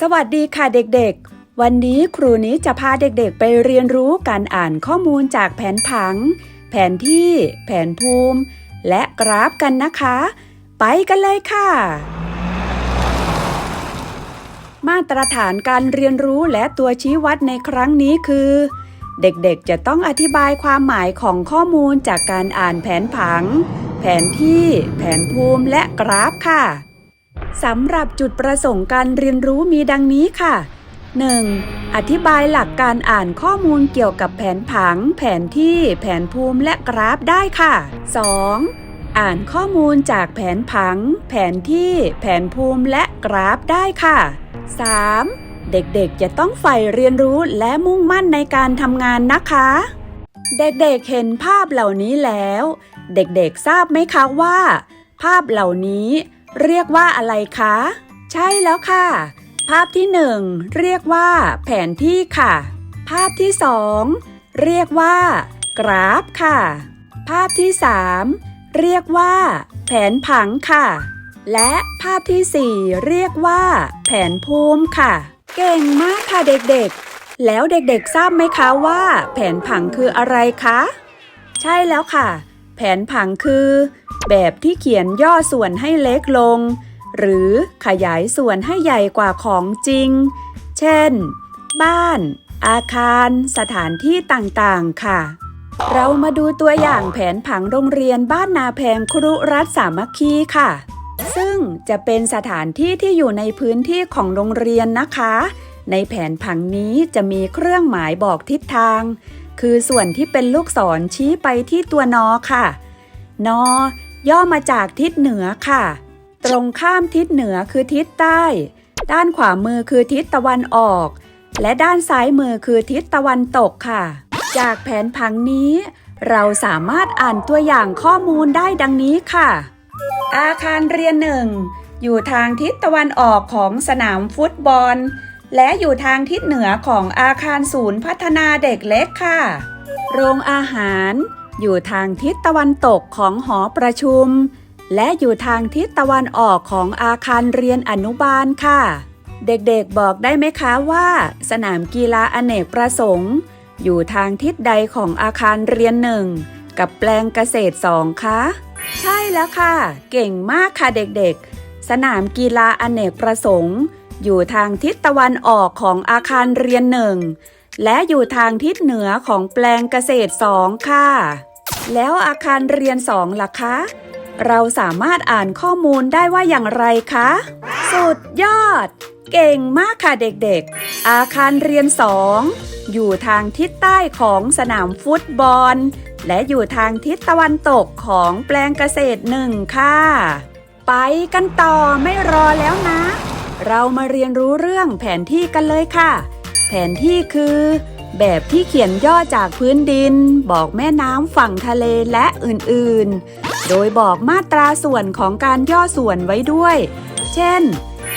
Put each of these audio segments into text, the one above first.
สวัสดีค่ะเด็กๆ วันนี้ครูนี้จะพาเด็กๆ ไปเรียนรู้การอ่านข้อมูลจากแผนผัง แผนที่ แผนภูมิ และกราฟกันนะคะ ไปกันเลยค่ะ มาตรฐานการเรียนรู้และตัวชี้วัดในครั้งนี้คือ เด็กๆ จะต้องอธิบายความหมายของข้อมูลจากการอ่านแผนผัง แผนที่ แผนภูมิและกราฟค่ะ สำหรับจุดประสงค์การเรียนรู้มีดังนี้ค่ะ 1. อธิบายหลักการอ่านข้อมูลเกี่ยวกับแผนผัง แผนที่ แผนภูมิและกราฟได้ค่ะ 2. อ่านข้อมูลจากแผนผัง แผนที่ แผนภูมิและกราฟได้ค่ะ 3. เด็กๆ จะต้องใฝ่เรียนรู้และมุ่งมั่นในการทำงานนะคะ เด็กๆเห็นภาพเหล่านี้แล้ว เด็กๆทราบไหมคะว่า ภาพเหล่านี้เรียกว่าอะไรคะ ใช่แล้วค่ะ ภาพที่หนึ่งเรียกว่า แผนที่ค่ะ ภาพที่สองเรียกว่า กราฟค่ะ ภาพที่สามเรียกว่า แผนผังค่ะและภาพที่สี่เรียกว่า แผนภูมิค่ะ เก่งมากค่ะเด็กๆ แล้วเด็กๆทราบไหมคะว่า แผนผังคืออะไรคะ ใช่แล้วค่ะ แผนผังคือ แบบที่เขียนย่อส่วนให้เล็กลง หรือขยายส่วนให้ใหญ่กว่าของจริง เช่น บ้าน อาคาร สถานที่ต่างๆ ค่ะ เรามาดูตัวอย่างแผนผังโรงเรียนบ้านนาแพงครุรัฐสามัคคีค่ะ งจะเป็นสถานที่ที่อยู่ในพื้นที่ของโรงเรียนนะคะ ในแผนผังนี้จะมีเครื่องหมายบอกทิศทาง คือส่วนที่เป็นลูกศรชี้ไปที่ตัวนอค่ะ นอย่อมาจากทิศเหนือค่ะ ตรงข้ามทิศเหนือคือทิศใต้ ด้านขวามือคือทิศตะวันออก และด้านซ้ายมือคือทิศตะวันตกค่ะ จากแผนผังนี้ เราสามารถอ่านตัวอย่างข้อมูลได้ดังนี้ค่ะ อาคารเรียนหนึ่งอยู่ทางทิศตะวันออกของสนามฟุตบอล และอยู่ทางทิศเหนือของอาคารศูนย์พัฒนาเด็กเล็กค่ะ โรงอาหาร อยู่ทางทิศตะวันตกของหอประชุม และอยู่ทางทิศตะวันออกของอาคารเรียนอนุบาลค่ะ เด็กๆบอกได้ไหมคะว่า สนามกีฬาอเนกประสงค์ อยู่ทางทิศใดของอาคารเรียนหนึ่งกับแปลงเกษตรสองคะ ใช่แล้วค่ะ เก่งมากค่ะเด็กๆ สนามกีฬาอเนกประสงค์ อยู่ทางทิศตะวันออกของอาคารเรียนหนึ่งและอยู่ทางทิศเหนือของแปลงเกษตรสองค่ะ แล้วอาคารเรียนสองล่ะคะ เราสามารถอ่านข้อมูลได้ว่าอย่างไรคะ สุดยอด เก่งมากค่ะเด็กๆ อาคารเรียนสองอยู่ทางทิศใต้ของสนามฟุตบอล และอยู่ทางทิศตะวันตกของแปลงเกษตรหนึ่งค่ะ ไปกันต่อไม่รอแล้วนะ เรามาเรียนรู้เรื่องแผนที่กันเลยค่ะ แผนที่คือ แบบที่เขียนย่อจากพื้นดิน บอกแม่น้ำฝั่งทะเลและอื่นๆ โดยบอกมาตราส่วนของการย่อส่วนไว้ด้วย เช่น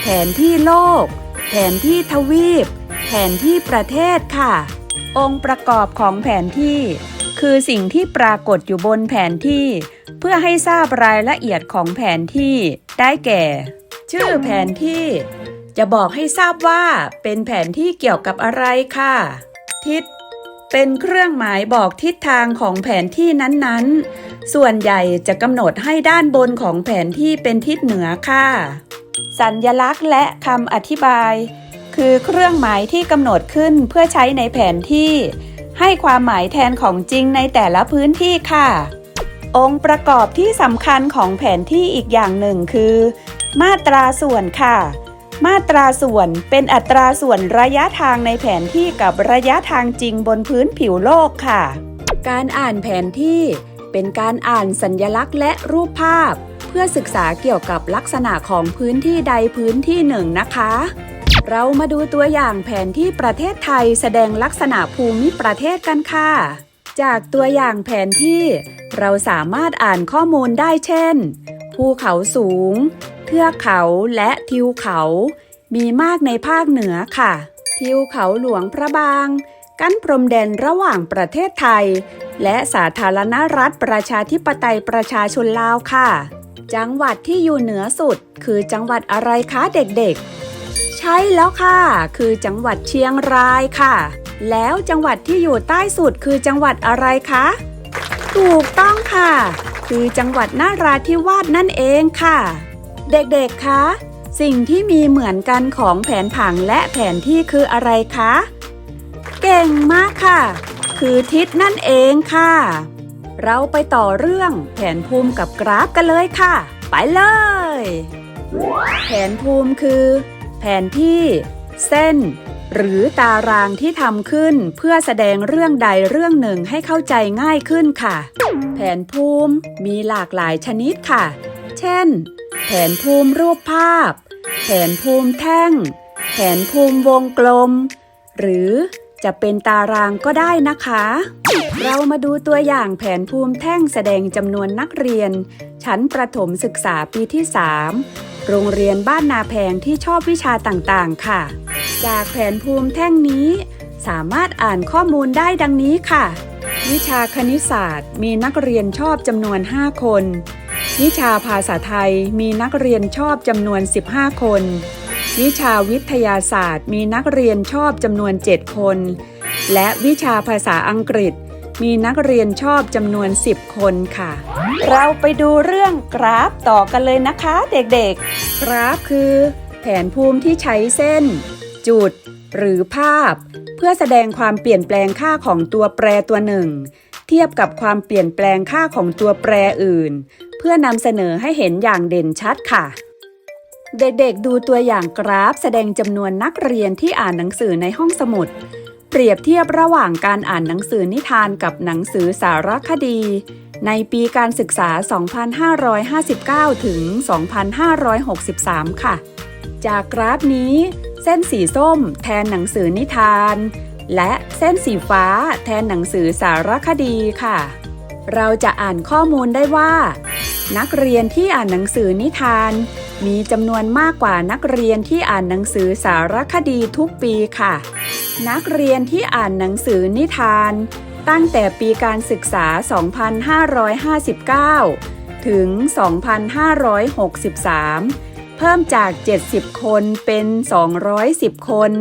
แผนที่โลก แผนที่ทวีป แผนที่ประเทศค่ะ องค์ประกอบของแผนที่ คือสิ่งที่ปรากฏอยู่บนแผนที่ เพื่อให้ทราบรายละเอียดของแผนที่ได้แก่ ชื่อแผนที่ จะบอกให้ทราบว่าเป็นแผนที่เกี่ยวกับอะไรค่ะ ทิศ เป็นเครื่องหมายบอกทิศทางของแผนที่นั้นๆ ส่วนใหญ่จะกำหนดให้ด้านบนของแผนที่เป็นทิศเหนือค่ะ สัญญลักษณ์และคำอธิบาย คือเครื่องหมายที่กำหนดขึ้นเพื่อใช้ในแผนที่ ให้ความหมายแทนของจริงในแต่ละพื้นที่ค่ะ องค์ประกอบที่สำคัญของแผนที่อีกอย่างหนึ่งคือ มาตราส่วนค่ะ มาตราส่วนเป็นอัตราส่วนระยะทางในแผนที่กับระยะทางจริงบนพื้นผิวโลกค่ะ การอ่านแผนที่เป็นการอ่านสัญญลักษณ์และรูปภาพ เพื่อศึกษาเกี่ยวกับลักษณะของพื้นที่ใดพื้นที่หนึ่งนะคะ เรามาดูตัวอย่างแผนที่ประเทศไทยแสดงลักษณะภูมิประเทศกันค่ะ จากตัวอย่างแผนที่ เราสามารถอ่านข้อมูลได้เช่น ภูเขาสูง เทือกเขาและทิวเขา มีมากในภาคเหนือค่ะ ทิวเขาหลวงพระบาง กั้นพรมแดนระหว่างประเทศไทย และสาธารณรัฐประชาธิปไตยประชาชนลาวค่ะ จังหวัดที่อยู่เหนือสุด คือจังหวัดอะไรคะเด็กๆ ใช่แล้วค่ะ คือจังหวัดเชียงรายค่ะ แล้วจังหวัดที่อยู่ใต้สุดคือจังหวัดอะไรคะ ถูกต้องค่ะ คือจังหวัดนาราธิวาสนั่นเองค่ะ เด็กๆ คะ สิ่งที่มีเหมือนกันของแผนผังและแผนที่คืออะไรคะ เก่งมากค่ะ คือทิศนั่นเองค่ะ เราไปต่อเรื่องแผนภูมิกับกราฟกันเลยค่ะ ไปเลย แผนภูมิคือ แผนที่ เส้น หรือตารางที่ทำขึ้นเพื่อแสดงเรื่องใดเรื่องหนึ่งให้เข้าใจง่ายขึ้นค่ะ แผนภูมิมีหลากหลายชนิดค่ะ เช่น แผนภูมิรูปภาพ แผนภูมิแท่ง แผนภูมิวงกลม หรือจะเป็นตารางก็ได้นะคะ เรามาดูตัวอย่างแผนภูมิแท่งแสดงจำนวนนักเรียน ชั้นประถมศึกษาปีที่ 3 โรงเรียนบ้านนาแพงที่ชอบวิชาต่างๆ ค่ะ จากแผนภูมิแท่งนี้ สามารถอ่านข้อมูลได้ดังนี้ค่ะ วิชาคณิตศาสตร์ มีนักเรียนชอบจำนวน 5 คน วิชาภาษาไทยมีนักเรียนชอบจำนวน 15 คน วิชาวิทยาศาสตร์ มีนักเรียนชอบจำนวน 7 คน และวิชาภาษาอังกฤษ มีนักเรียนชอบจำนวน 10 คนค่ะ เราไปดูเรื่องกราฟต่อกันเลยนะคะเด็กๆ กราฟคือ แผนภูมิที่ใช้เส้น จุด หรือภาพ เพื่อแสดงความเปลี่ยนแปลงค่าของตัวแปรตัวหนึ่ง เทียบกับความเปลี่ยนแปลงค่าของตัวแปรอื่น เพื่อนำเสนอให้เห็นอย่างเด่นชัดค่ะเด็กๆ ดูตัวอย่างกราฟแสดงจำนวนนักเรียนที่อ่านหนังสือในห้องสมุด เปรียบเทียบระหว่างการอ่านหนังสือนิทานกับหนังสือสารคดี ในปีการศึกษา 2559 ถึง 2563 ค่ะ จากกราฟนี้ เส้นสีส้มแทนหนังสือนิทาน และเส้นสีฟ้าแทนหนังสือสารคดีค่ะ เราจะอ่านข้อมูลได้ว่า นักเรียนที่อ่านหนังสือนิทาน มีจำนวนมากกว่านักเรียนที่อ่านหนังสือสารคดีทุกปีค่ะ นักเรียนที่อ่านหนังสือนิทาน ตั้งแต่ปีการศึกษา 2559 ถึง 2563 เพิ่มจาก 70 คนเป็น 210 คน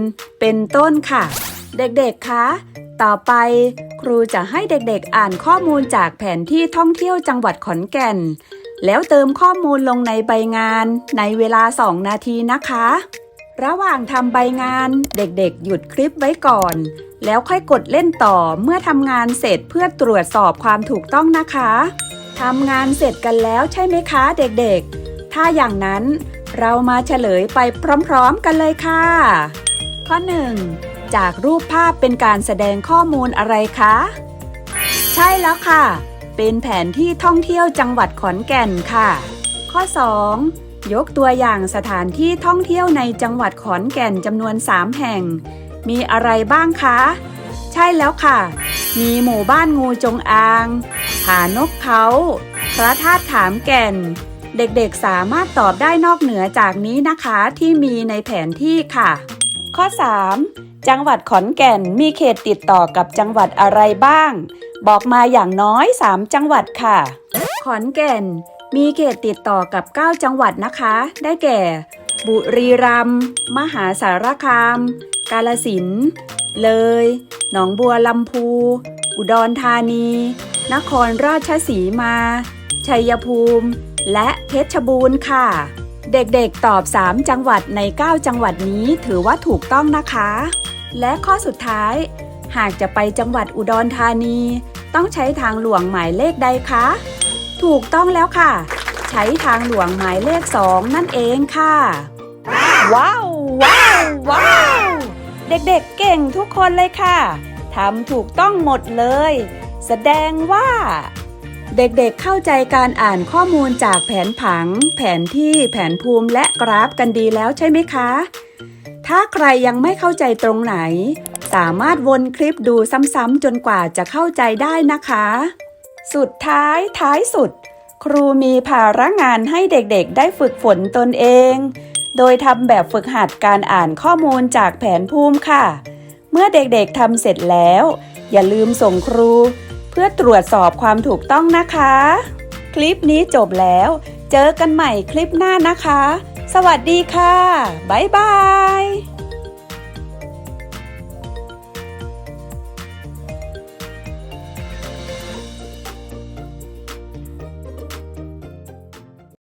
เป็นต้นค่ะ เด็กๆ คะ ต่อไปครูจะให้เด็กๆ อ่านข้อมูลจากแผนที่ท่องเที่ยวจังหวัดขอนแก่น แล้วเติมข้อมูลลงในใบงานในเวลา 2 นาทีนะคะ ระหว่างทำใบงานเด็กๆ หยุดคลิปไว้ก่อน แล้วค่อยกดเล่นต่อเมื่อทำงานเสร็จเพื่อตรวจสอบความถูกต้องนะคะทำงานเสร็จกันแล้วใช่ไหมคะเด็กๆ ถ้าอย่างนั้นเรามาเฉลยไปพร้อมๆกันเลยค่ะ ข้อ 1. จากรูปภาพเป็นการแสดงข้อมูลอะไรคะ ใช่แล้วค่ะ เป็นแผนที่ท่องเที่ยวจังหวัดขอนแก่นค่ะ ข้อ 2. ยกตัวอย่างสถานที่ท่องเที่ยวในจังหวัดขอนแก่นจำนวน 3 แห่ง มีอะไรบ้างคะ ใช่แล้วค่ะ มีหมู่บ้านงูจงอางผานกเขาพระธาตุขามแก่น เด็กๆสามารถตอบได้นอกเหนือจากนี้นะคะที่มีในแผนที่ค่ะ ข้อ 3. จังหวัดขอนแก่นมีเขตติดต่อกับจังหวัดอะไรบ้าง บอกมาอย่างน้อย 3 จังหวัดค่ะ ขอนแก่น มีเขตติดต่อกับ 9 จังหวัดนะคะ ได้แก่ บุรีรัมย์มหาสารคาม กาลสินธุ์เลย หนองบัวลำพู อุดรธานี นครราชสีมา ชัยภูมิ และเพชรบูรณ์ค่ะ เด็กๆตอบ 3 จังหวัดใน 9 จังหวัดนี้ถือว่าถูกต้องนะคะ และข้อสุดท้าย หากจะไปจังหวัดอุดรธานี ต้องใช้ทางหลวงหมายเลขใดคะ ถูกต้องแล้วค่ะ ใช้ทางหลวงหมายเลข2นั่นเองค่ะ ว้าว ว้าว ว้าว เด็กๆเก่งทุกคนเลยค่ะทำถูกต้องหมดเลย แสดงว่า เด็กๆเข้าใจการอ่านข้อมูลจากแผนผัง แผนที่แผนภูมิและกราฟกันดีแล้วใช่ไหมคะ ถ้าใครยังไม่เข้าใจตรงไหน สามารถวนคลิปดูซ้ำๆจนกว่าจะเข้าใจได้นะคะ สุดท้ายท้ายสุด ครูมีภาระงานให้เด็กๆ ได้ฝึกฝนตนเอง โดยทำแบบฝึกหัดการอ่านข้อมูลจากแผนภูมิค่ะ เมื่อเด็กๆทำเสร็จแล้ว อย่าลืมส่งครู เพื่อตรวจสอบความถูกต้องนะคะ คลิปนี้จบแล้ว เจอกันใหม่คลิปหน้านะคะ สวัสดีค่ะ บ๊ายบาย